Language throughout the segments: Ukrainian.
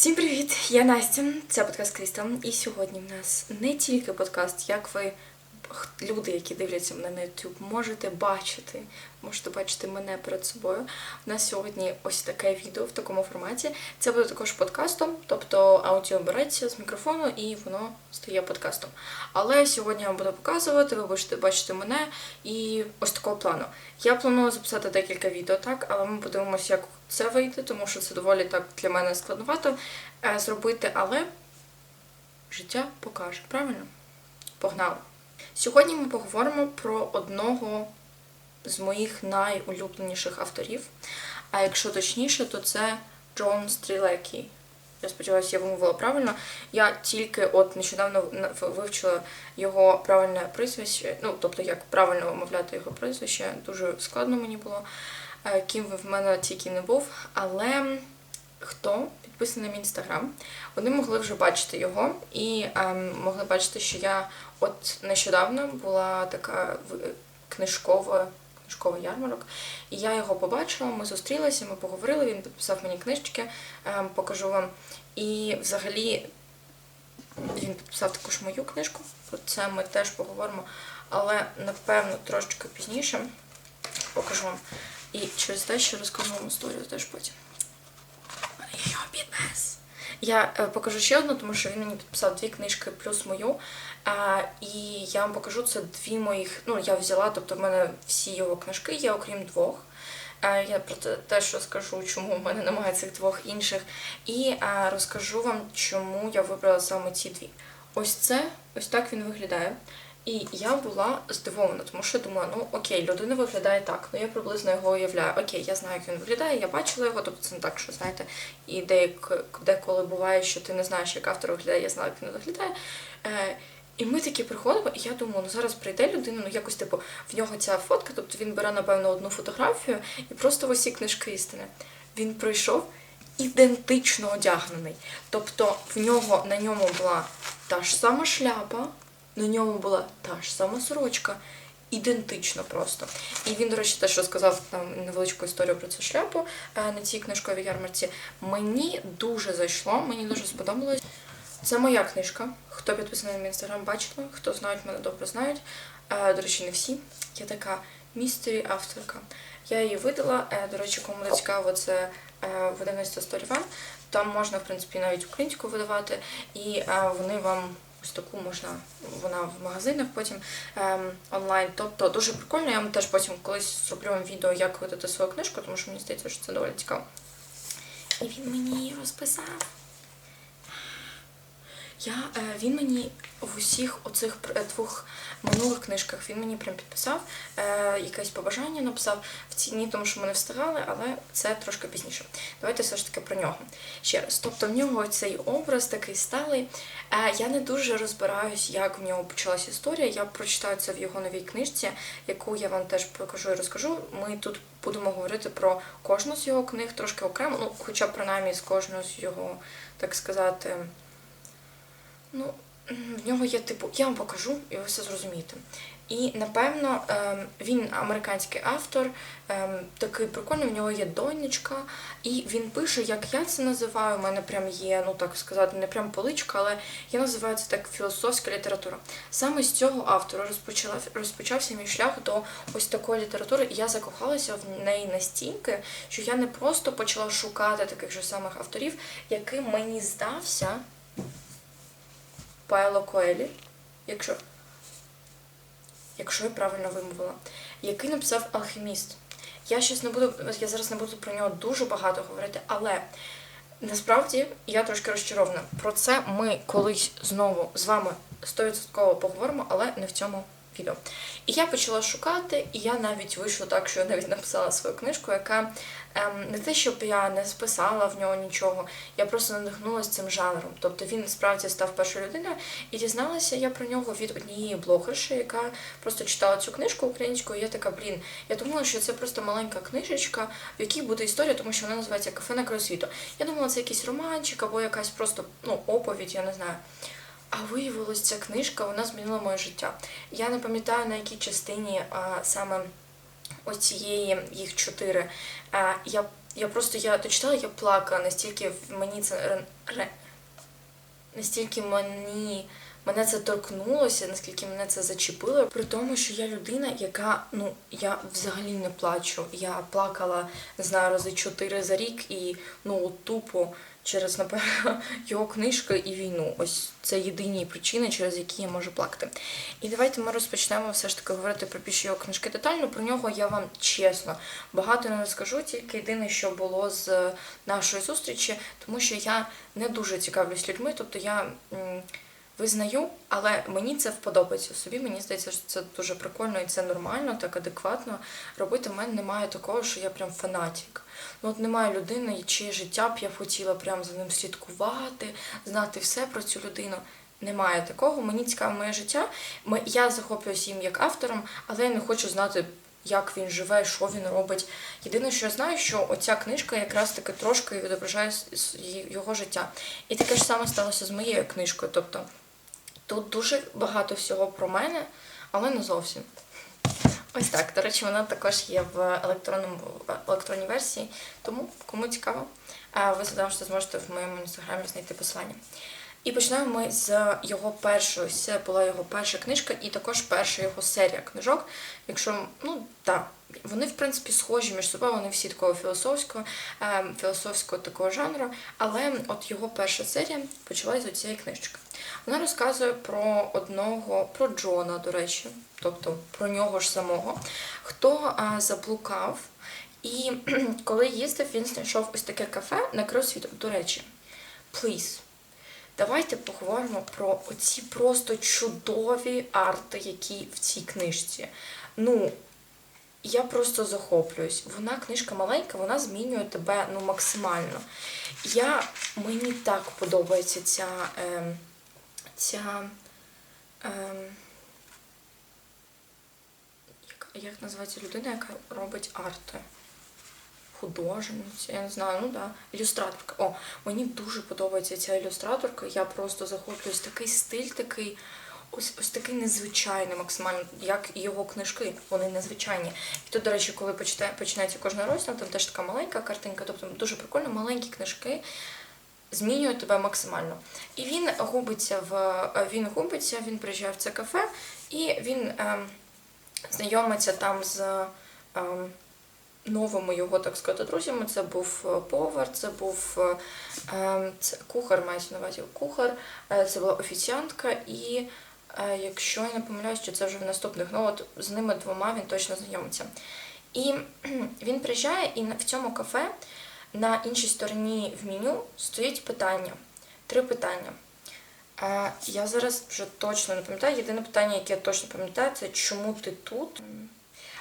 Всім привіт! Я Настя, це подкаст Крістал. І сьогодні в нас не тільки подкаст, як ви люди, які дивляться мене на YouTube, можете бачити, можете бачити мене перед собою. У нас сьогодні ось таке відео в такому форматі. Це буде також подкастом, тобто аудіо береться з мікрофону і воно стає подкастом. Але сьогодні я вам буду показувати, ви будете бачити мене і ось такого плану. Я планую записати декілька відео, так, але ми подивимося, як це вийде, тому що це доволі так для мене складновато е, зробити, але життя покаже, правильно? Погнали! Сьогодні ми поговоримо про одного з моїх найулюбленіших авторів. А якщо точніше, то це Джон Стрілекі. Я сподіваюся, я вимовила правильно. Я тільки от нещодавно вивчила його правильне прізвище, ну тобто як правильно вимовляти його прізвище. Дуже складно мені було, е, ким в мене тільки не був. Але хто підписаний на мій інстаграм, вони могли вже бачити його і ем, могли бачити, що я от нещодавно була така книжкова. Книжковий ярмарок, і я його побачила, ми зустрілися, ми поговорили, він підписав мені книжечки, ем, покажу вам. І взагалі він підписав також мою книжку. Про це ми теж поговоримо, але напевно трошечки пізніше покажу вам. І через те, що розкажу вам історію теж потім. Я його підпис. Я е, покажу ще одну, тому що він мені підписав дві книжки плюс мою. І я вам покажу це дві моїх. Ну, я взяла, тобто в мене всі його книжки є, окрім двох. Е, Я про це теж розкажу, чому в мене немає цих двох інших. І е, розкажу вам, чому я вибрала саме ці дві. Ось це, ось так він виглядає. І я була здивована, тому що думала, ну окей, людина виглядає так, ну я приблизно його уявляю. Окей, я знаю, як він виглядає, я бачила його, тобто це не так, що знаєте, і деколи буває, що ти не знаєш, як автор виглядає, я знаю, як він виглядає. Е, і ми такі приходимо, і я думаю, ну зараз прийде людина, ну якось типу в нього ця фотка, тобто він бере, напевно, одну фотографію і просто ось ці книжки істини. Він прийшов ідентично одягнений. Тобто в нього на ньому була та ж сама шляпа, на ньому була та ж сама сорочка. Ідентично просто. І він, до речі, теж розказав там невеличку історію про цю шляпу е, на цій книжковій ярмарці. Мені дуже зайшло, мені дуже сподобалось. Це моя книжка. Хто підписаний на мій інстаграм, бачили, хто знають мене добре знають. Е, До речі, не всі. Я така містері авторка. Я її видала. Е, До речі, кому не цікаво, це видавництво Storyvan. Там можна, в принципі, навіть українську видавати, і вони вам ось таку можна, вона в магазинах потім ем, онлайн. Тобто дуже прикольно. Я вам теж потім колись зроблю вам відео, як видати свою книжку, тому що мені здається, що це доволі цікаво. І він мені її розписав. Я, е, він мені в усіх оцих е, двох минулих книжках він мені прям підписав, е, якесь побажання написав в ці дні, тому що ми не встигали, але це трошки пізніше. Давайте все ж таки про нього. Ще раз. Тобто в нього цей образ такий сталий. Я не дуже розбираюсь, як в нього почалась історія. Я прочитаю це в його новій книжці, яку я вам теж покажу і розкажу. Ми тут будемо говорити про кожну з його книг трошки окремо, ну, хоча принаймні з кожного з його, так сказати. Ну, в нього є типу, я вам покажу, і ви все зрозумієте. І напевно ем, він американський автор, ем, такий прикольний, в нього є донечка, і він пише, як я це називаю. У мене прям є, ну так сказати, не прям поличка, але я називаю це так філософська література. Саме з цього автора розпочала розпочався мій шлях до ось такої літератури, і я закохалася в неї настільки, що я не просто почала шукати таких же самих авторів, яким мені здався. Пайло Коелі, якщо, якщо я правильно вимовила, який написав Алхіміст. Я щас не буду, я зараз не буду про нього дуже багато говорити, але насправді я трошки розчарована. Про це ми колись знову з вами 100% поговоримо, але не в цьому відео. І я почала шукати, і я навіть вийшла так, що я навіть написала свою книжку, яка не те, щоб я не списала в нього нічого, я просто надихнулася цим жанром. Тобто він справді став першою людиною, і дізналася я про нього від однієї блогерші, яка просто читала цю книжку українською. І я така, блін, я думала, що це просто маленька книжечка, в якій буде історія, тому що вона називається Кафе на краю. Я думала, це якийсь романчик або якась просто ну, оповідь, я не знаю. А виявилось, ця книжка вона змінила моє життя. Я не пам'ятаю на якій частині а, саме ось цієї їх чотири. Я я просто я дочитала, я плакала, настільки мені це настільки мені. Мене це торкнулося, наскільки мене це зачепило, при тому, що я людина, яка ну я взагалі не плачу. Я плакала не знаю рази чотири за рік і ну тупо через напевно його книжки і війну. Ось це єдині причини, через які я можу плакати. І давайте ми розпочнемо все ж таки говорити про піші його книжки детально. Про нього я вам чесно багато не розкажу, тільки єдине, що було з нашої зустрічі, тому що я не дуже цікавлюсь людьми, тобто я. Визнаю, але мені це вподобається собі. Мені здається, що це дуже прикольно і це нормально, так адекватно робити. У мене немає такого, що я прям фанатік. Ну от немає людини, чиє життя б я хотіла прям за ним слідкувати, знати все про цю людину. Немає такого. Мені цікаве моє життя. Я захоплююся їм як автором, але я не хочу знати, як він живе, що він робить. Єдине, що я знаю, що оця книжка якраз таки трошки відображає його життя. І таке ж саме сталося з моєю книжкою. Тобто Тут дуже багато всього про мене, але не зовсім. Ось так. До речі, вона також є в електронному електронній версії, тому кому цікаво, ви завжди зможете в моєму інстаграмі знайти посилання. І почнемо ми з його першої. Це була його перша книжка і також перша його серія книжок. Якщо, ну так, вони в принципі схожі між собою, вони всі такого філософського, е, філософського такого жанру, але от його перша серія почалась з цієї книжки. Вона розказує про одного, про Джона, до речі, тобто про нього ж самого, хто заблукав. І коли їздив, він знайшов ось таке кафе на кросфіт. До речі, please, давайте поговоримо про оці просто чудові арти, які в цій книжці. Ну, я просто захоплююсь. Вона книжка маленька, вона змінює тебе ну, максимально. Я, мені так подобається ця. Е, ця. Ем, як, як називається людина, яка робить арти? Художниця, я не знаю, ну да, ілюстраторка. О, мені дуже подобається ця ілюстраторка. Я просто захоплююсь такий стиль, такий. Ось ось такий незвичайний максимально, як і його книжки, вони незвичайні. І тут, до речі, коли почитає, починається кожен розділ, там теж така маленька картинка, тобто дуже прикольно, маленькі книжки змінюють тебе максимально. І він губиться в е, він губиться, він приїжджає в це кафе, і він ем, знайомиться там з ем, новими його, так сказати, друзями. Це був е, повар, це був е, ем, це кухар, мається на увазі кухар, е, це була офіціантка, і якщо я не помиляюсь, що це вже в наступних, ну от з ними двома він точно знайомиться. І він приїжджає, і в цьому кафе на іншій стороні в меню стоїть питання. Три питання. Я зараз вже точно не пам'ятаю. Єдине питання, яке я точно пам'ятаю, це чому ти тут?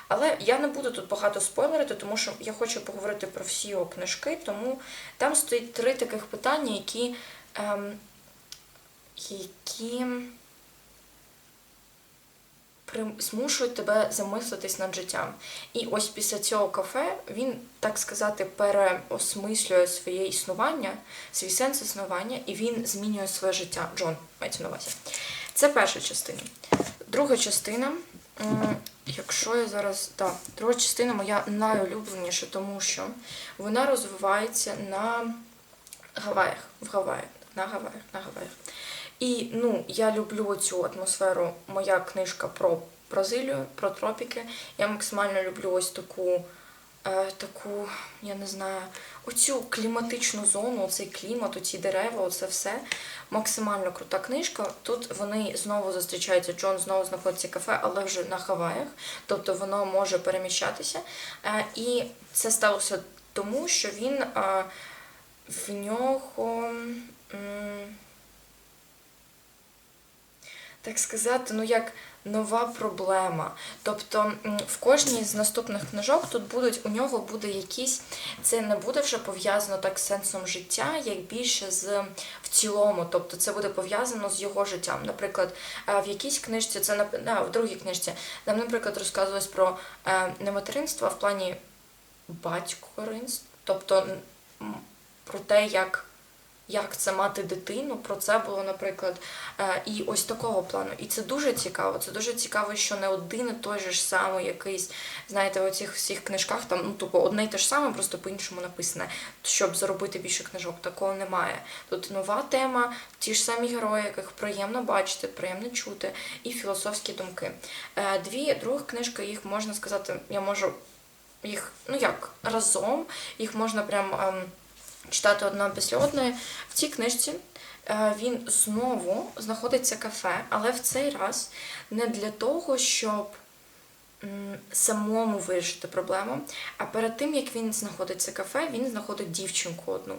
Але я не буду тут багато спойлерити, тому що я хочу поговорити про всі його книжки, тому там стоїть три таких питання, які, ем, які змушують тебе замислитись над життям. І ось після цього кафе він, так сказати, переосмислює своє існування, свій сенс існування, і він змінює своє життя. Джон мається на увазі. Це перша частина. Друга частина. Якщо я зараз. Так, друга частина моя найулюбленіша, тому що вона розвивається на Гаваях. В Гаваях. На Гаваях, на Гаваях. І ну, я люблю цю атмосферу. Моя книжка про Бразилію, про тропіки. Я максимально люблю ось таку, таку, я не знаю, оцю кліматичну зону, оцей клімат, оці дерева, оце все. Максимально крута книжка. Тут вони знову зустрічаються. Джон знову знаходиться кафе, але вже на Хаваях. Тобто воно може переміщатися. Е, і це сталося тому, що він е, в нього. Так сказати, ну як нова проблема. Тобто в кожній з наступних книжок тут будуть у нього буде якісь, це не буде вже пов'язано так з сенсом життя, як більше з в цілому. Тобто це буде пов'язано з його життям. Наприклад, е, в якійсь книжці, це да, в другій книжці, там, наприклад, розказувалось про е, не материнство, а в плані батькоринства, тобто про те, як як це мати дитину. Про це було, наприклад, е, і ось такого плану. І це дуже цікаво. Це дуже цікаво, що не один і той же ж самий якийсь, знаєте, у цих всіх книжках там, ну, тупо одне й те ж саме, просто по-іншому написане, щоб заробити більше книжок. Такого немає. Тут нова тема, ті ж самі герої, яких приємно бачити, приємно чути, і філософські думки. Е, Дві друга книжка, їх можна сказати, я можу їх, ну як, разом, їх можна прям ем, читати одна після одної. В цій книжці е, він знову знаходиться кафе, але в цей раз не для того, щоб самому вирішити проблему. А перед тим, як він знаходиться кафе, він знаходить дівчинку одну,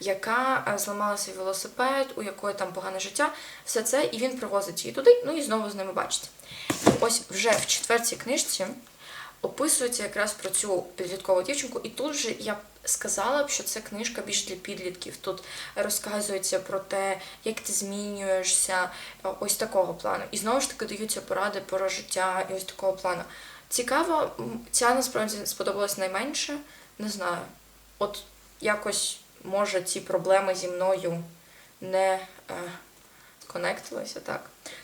яка е, зламала свій велосипед, у якої там погане життя, все це, і він привозить її туди, ну і знову з ними бачите. І ось вже в четвертій книжці описується якраз про цю підліткову дівчинку, і тут же я б сказала б, що це книжка більш для підлітків. Тут розказується про те, як ти змінюєшся, е, ось такого плану. І знову ж таки даються поради про життя і ось такого плану. Цікаво, ця насправді сподобалась найменше. Не знаю. От якось може ці проблеми зі мною не е, конектилися, так.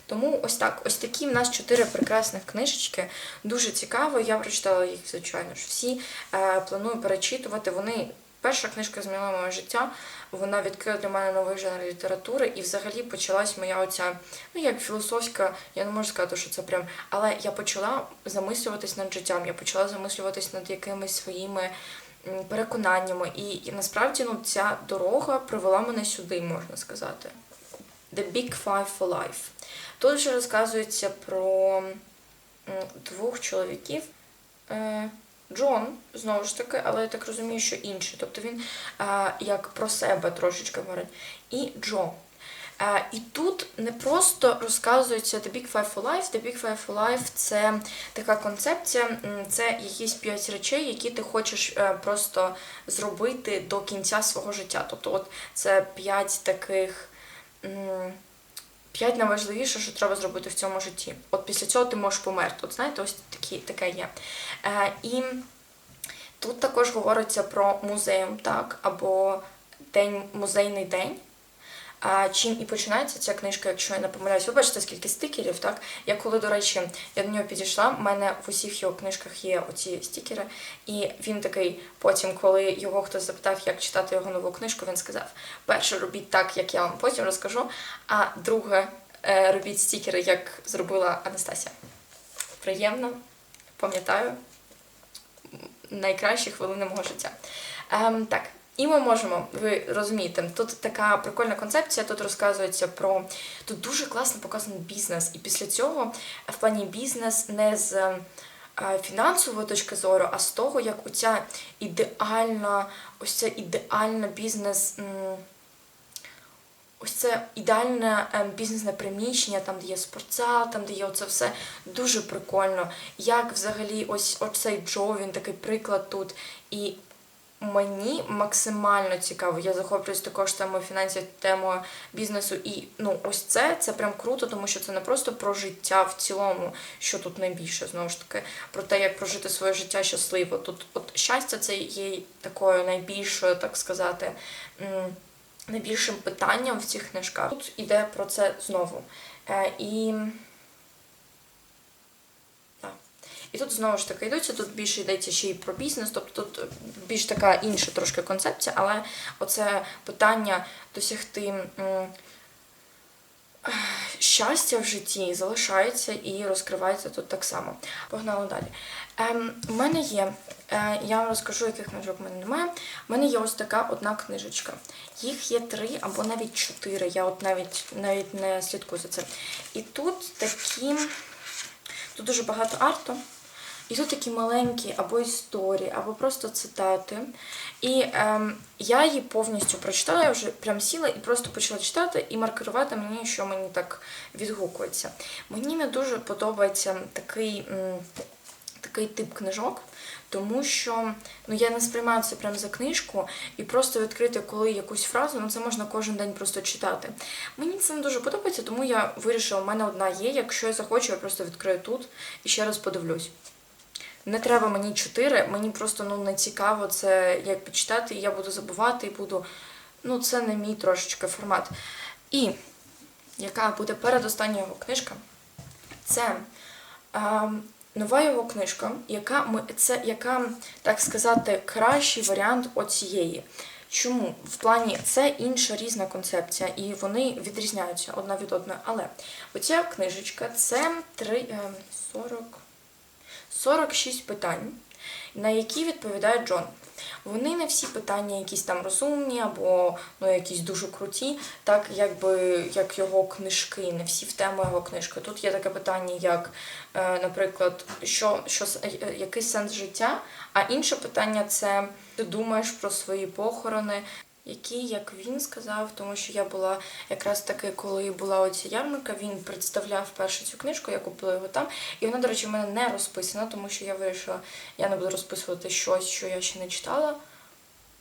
Тому ось так, ось такі в нас чотири прекрасних книжечки. Дуже цікаво. Я прочитала їх, звичайно ж, всі. Е, планую перечитувати. Вони. Перша книжка змінила моє життя, вона відкрила для мене новий жанр літератури, і взагалі почалась моя оця, ну як філософська, я не можу сказати, що це прям. Але я почала замислюватись над життям, я почала замислюватись над якимись своїми переконаннями. І, і насправді ну, ця дорога привела мене сюди, можна сказати. The Big Five for Life. Тут вже розказується про двох чоловіків. Е, Джон, знову ж таки, але я так розумію, що інший. Тобто він е, як про себе трошечки говорить. І Джо. Е, і тут не просто розказується The Big Five for Life. The Big Five for Life це така концепція, це якісь п'ять речей, які ти хочеш просто зробити до кінця свого життя. Тобто, от це п'ять таких. М, П'ять найважливіше, що треба зробити в цьому житті. От після цього ти можеш померти. От знаєте, ось такі, таке є. Е, і тут також говориться про музеєм, так, або день, музейний день. А, чим і починається ця книжка, якщо я не помиляюсь. Ви бачите, скільки стикерів, так? Я коли, до речі, я до нього підійшла, в мене в усіх його книжках є оці стікери, і він такий, потім, коли його хтось запитав, як читати його нову книжку, він сказав: перше робіть так, як я вам потім розкажу, а друге е, робіть стікери, як зробила Анастасія. Приємно, пам'ятаю, найкращі хвилини мого життя. Ем, так. І ми можемо, ви розумієте, тут така прикольна концепція, тут розказується про. Тут дуже класно показаний бізнес. І після цього в плані бізнес не з е, фінансової точки зору, а з того, як оця ідеальна, ось ця ідеальна бізнес. Ось це ідеальне е, бізнесне приміщення, там, де є спортзал, там, де є оце все дуже прикольно. Як взагалі ось оцей Джо, він такий приклад тут. І мені максимально цікаво. Я захоплююсь також темою фінансів, темою бізнесу. І ну, ось це це прям круто, тому що це не просто про життя в цілому, що тут найбільше, знову ж таки, про те, як прожити своє життя щасливо. Тут от щастя це є такою найбільшою, так сказати. Найбільшим питанням в цих книжках. Тут іде про це знову. Е, і так. І тут знову ж таки йдуться, тут більше йдеться ще й про бізнес, тобто тут більш така інша трошки концепція, але оце питання досягти щастя в житті залишається і розкривається тут так само. Погнали далі. Ем, у мене є, е, я вам розкажу, яких книжок в мене немає. У мене є ось така одна книжечка. Їх є три або навіть чотири. Я от навіть навіть не слідкую за цим. І тут такі, тут дуже багато арту. І тут такі маленькі або історії, або просто цитати. І ем, я її повністю прочитала, я вже прям сіла і просто почала читати і маркерувати мені, що мені так відгукується. Мені не дуже подобається такий, м, такий тип книжок. Тому що ну я не сприймаю це прямо за книжку і просто відкрити коли якусь фразу, ну це можна кожен день просто читати. Мені це не дуже подобається, тому я вирішила, у мене одна є. Якщо я захочу, я просто відкрию тут і ще раз подивлюсь. Не треба мені чотири, мені просто ну не цікаво це як почитати, і я буду забувати і буду. ну це не мій трошечки формат. І яка буде передостання його книжка, це а, нова його книжка, яка це яка, так сказати, кращий варіант оцієї. Чому? В плані це інша різна концепція, і вони відрізняються одна від одної. Але оця книжечка це 3, е, 40, 46 питань, на які відповідає Джон. Вони не всі питання якісь там розумні або ну, якісь дуже круті, так якби як його книжки, не всі в тему його книжки. Тут є таке питання, як, е, наприклад, що, що, е, який сенс життя, а інше питання це ти думаєш про свої похорони, які, як він сказав, тому що я була якраз таки, коли була оця ярмарка, він представляв першу цю книжку, я купила його там. І вона, до речі, в мене не розписана, тому що я вирішила, я не буду розписувати щось, що я ще не читала.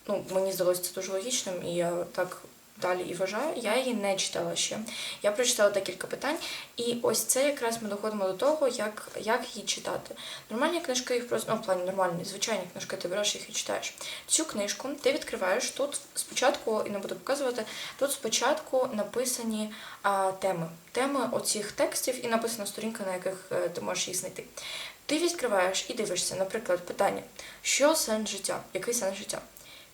Ну, мені здалося це дуже логічним, і я так далі і вважаю. Я її не читала ще. Я прочитала декілька питань, і ось це якраз ми доходимо до того, як, як її читати. Нормальні книжки їх просто, ну, в плані нормальні, звичайні книжки, ти береш їх і читаєш. Цю книжку ти відкриваєш тут спочатку, і не буду показувати, тут спочатку написані а, теми. Теми оцих текстів і написана сторінка, на яких е, ти можеш їх знайти. Ти відкриваєш і дивишся, наприклад, питання: що сенс життя? Який сенс життя?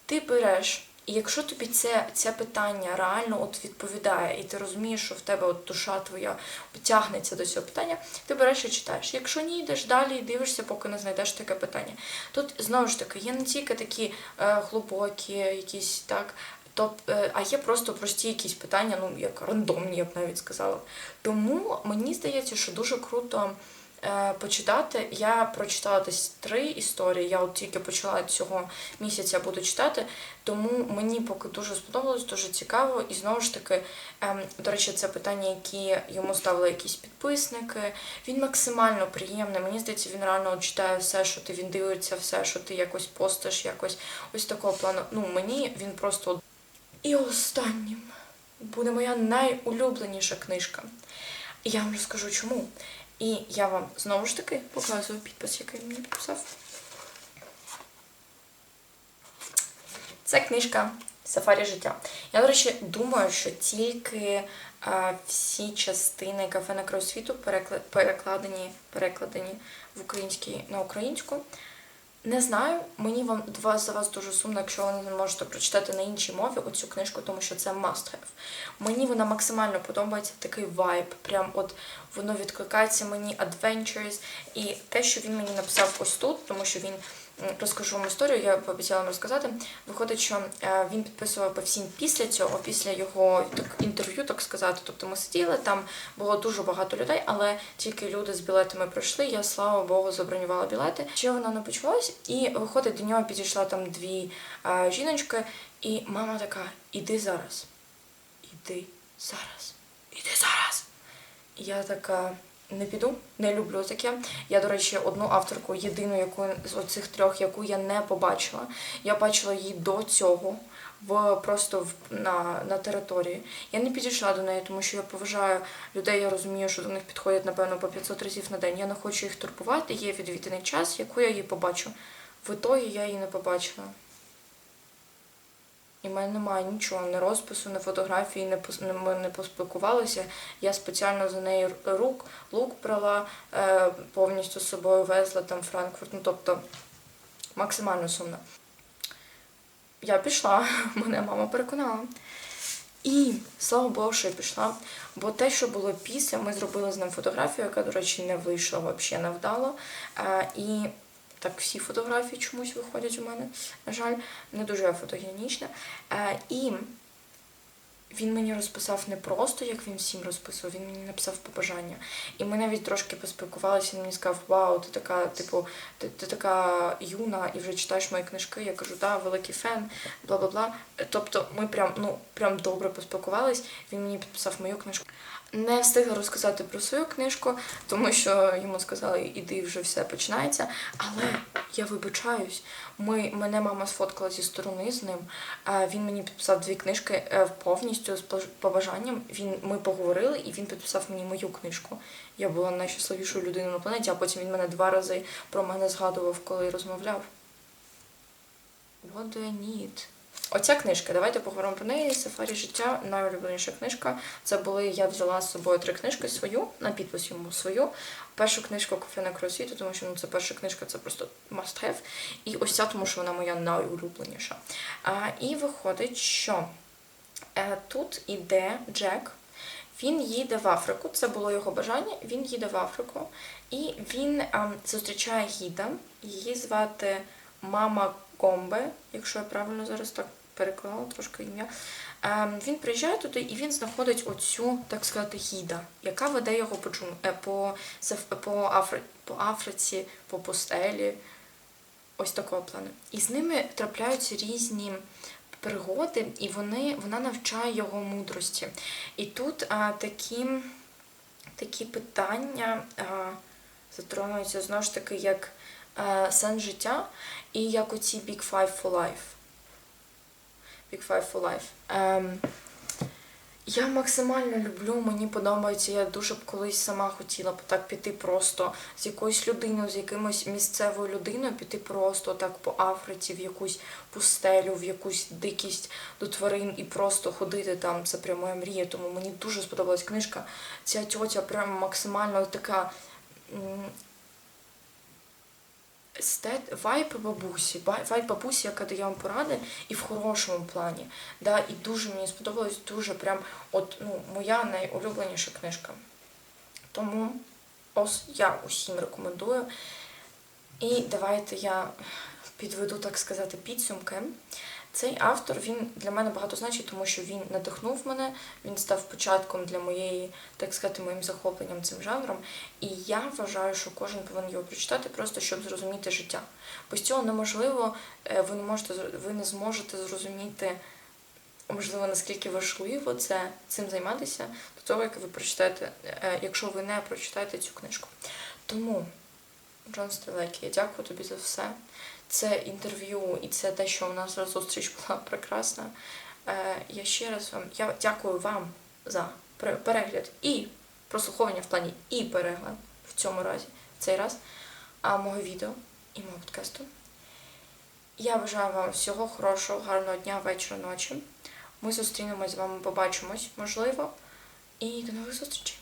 Ти береш, і якщо тобі це, це питання реально от відповідає, і ти розумієш, що в тебе от душа твоя тягнеться до цього питання, ти береш і читаєш. Якщо ні, йдеш далі і дивишся, поки не знайдеш таке питання. Тут знову ж таки є не тільки такі е, глибокі, якісь так. Топ, е, а є просто прості якісь питання, ну як рандомні, я б навіть сказала. Тому мені здається, що дуже круто почитати. Я прочитала десь три історії. Я от тільки почала цього місяця буду читати, тому мені поки дуже сподобалось, дуже цікаво. І знову ж таки, ем, до речі, це питання, які йому ставили якісь підписники. Він максимально приємний. Мені здається, він реально читає все, що ти він дивиться, все, що ти якось постиш, якось ось такого плану. Ну мені він просто. І останнім буде моя найулюбленіша книжка. І я вам розкажу чому. І я вам знову ж таки показую підпис, який мені підписав. Це книжка Сафарі життя. Я, до речі, думаю, що тільки а, всі частини кафе на краю світу перекладені, перекладені в український на українську. Не знаю, мені вам вас за вас дуже сумно, якщо ви не можете прочитати на іншій мові оцю книжку, тому що це must have. Мені вона максимально подобається, такий вайб. Прям от воно відкликається мені adventures. І те, що він мені написав ось тут, тому що він розкажу вам історію, я пообіцяла вам розказати. Виходить, що е, він підписував по всім після цього, після його так інтерв'ю, так сказати. Тобто ми сиділи, там було дуже багато людей, але тільки люди з білетами пройшли. Я слава Богу забронювала білети. Ще вона не почалась, і виходить, до нього підійшла там дві е, жіночки, і мама така: іди зараз, іди зараз, іди зараз. І я така. Не піду, не люблю таке. Я, до речі, одну авторку, єдину, яку з оцих трьох, яку я не побачила. Я бачила її до цього в просто в, на, на території. Я не підійшла до неї, тому що я поважаю людей. Я розумію, що до них підходять, напевно, по 500 разів на день. Я не хочу їх турбувати. Є відвідений час, яку я її побачу. В ітогі я її не побачила. І в мене немає нічого, ні розпису, ні фотографії, не пос- ми не поспілкувалися. Я спеціально за неї рук, лук брала, е, повністю з собою везла там Франкфурт. Ну, тобто максимально сумно. Я пішла, мене мама переконала. І слава Богу, що я пішла. Бо те, що було після, ми зробили з ним фотографію, яка, до речі, не вийшла взагалі невдало. Е, і так всі фотографії чомусь виходять у мене. На жаль, не дуже фотогенічна. Е, і він мені розписав не просто, як він всім розписував, він мені написав побажання. І ми навіть трошки поспілкувалися, він мені сказав, вау, ти така, типу, ти, ти така юна і вже читаєш мої книжки. Я кажу, да, великий фен, бла бла бла. Тобто ми прям, ну, прям добре поспілкувались. Він мені підписав мою книжку. Не встигла розказати про свою книжку, тому що йому сказали, іди вже все починається. Але я вибачаюсь, ми, мене мама сфоткала зі сторони з ним. Він мені підписав дві книжки е, повністю з побажанням. Він, ми поговорили, і він підписав мені мою книжку. Я була найщасливішою людиною на планеті, а потім він мене два рази про мене згадував, коли розмовляв. What do I need? Оця книжка, давайте поговоримо про неї. Сафарі життя, найулюбленіша книжка. Це були, я взяла з собою три книжки свою, на підпис йому свою. Першу книжку Кофе на краю тому що ну, це перша книжка, це просто must have. І ось ця, тому що вона моя найулюбленіша. А, і виходить, що е, тут іде Джек. Він їде в Африку, це було його бажання. Він їде в Африку, і він ем, зустрічає гіда. Її звати Мама Гомбе, якщо я правильно зараз так переклала трошки ім'я. Ем, він приїжджає туди і він знаходить оцю, так сказати, гіда, яка веде його по е, по, по, Афри... по Африці, по пустелі. Ось такого плану. І з ними трапляються різні пригоди, і вони, вона навчає його мудрості. І тут а, такі, такі питання а, затронуються знову ж таки як а, сенс життя і як оці Big Five for Life. Big Five for Life. Ем, я максимально люблю, мені подобається. Я дуже б колись сама хотіла б так піти просто з якоюсь людиною, з якимось місцевою людиною, піти просто так по Африці, в якусь пустелю, в якусь дикість до тварин і просто ходити там. Це прямо моя мрія. Тому мені дуже сподобалась книжка. Ця тьотя прямо максимально така. Естет, вайб бабусі, вайп бабусі, яка дає вам поради, і в хорошому плані. Да, і дуже мені сподобалось, дуже прям от ну, моя найулюбленіша книжка. Тому ось я усім рекомендую. І давайте я підведу, так сказати, підсумки. Цей автор він для мене багато значить, тому що він надихнув мене, він став початком для моєї, так сказати, моїм захопленням цим жанром. І я вважаю, що кожен повинен його прочитати, просто щоб зрозуміти життя. Без цього неможливо, е, ви не можете ви не зможете зрозуміти, можливо, наскільки важливо це цим займатися до того, як ви прочитаєте, е, якщо ви не прочитаєте цю книжку. Тому, Джон Стрелекі, я дякую тобі за все. Це інтерв'ю і це те, що у нас зустріч була прекрасна. Е, я ще раз вам я дякую вам за перегляд і прослуховування в плані і перегляд в цьому разі, в цей раз, а мого відео і мого подкасту. Я бажаю вам всього хорошого, гарного дня, вечора, ночі. Ми зустрінемось з вами, побачимось, можливо. І до нових зустрічей!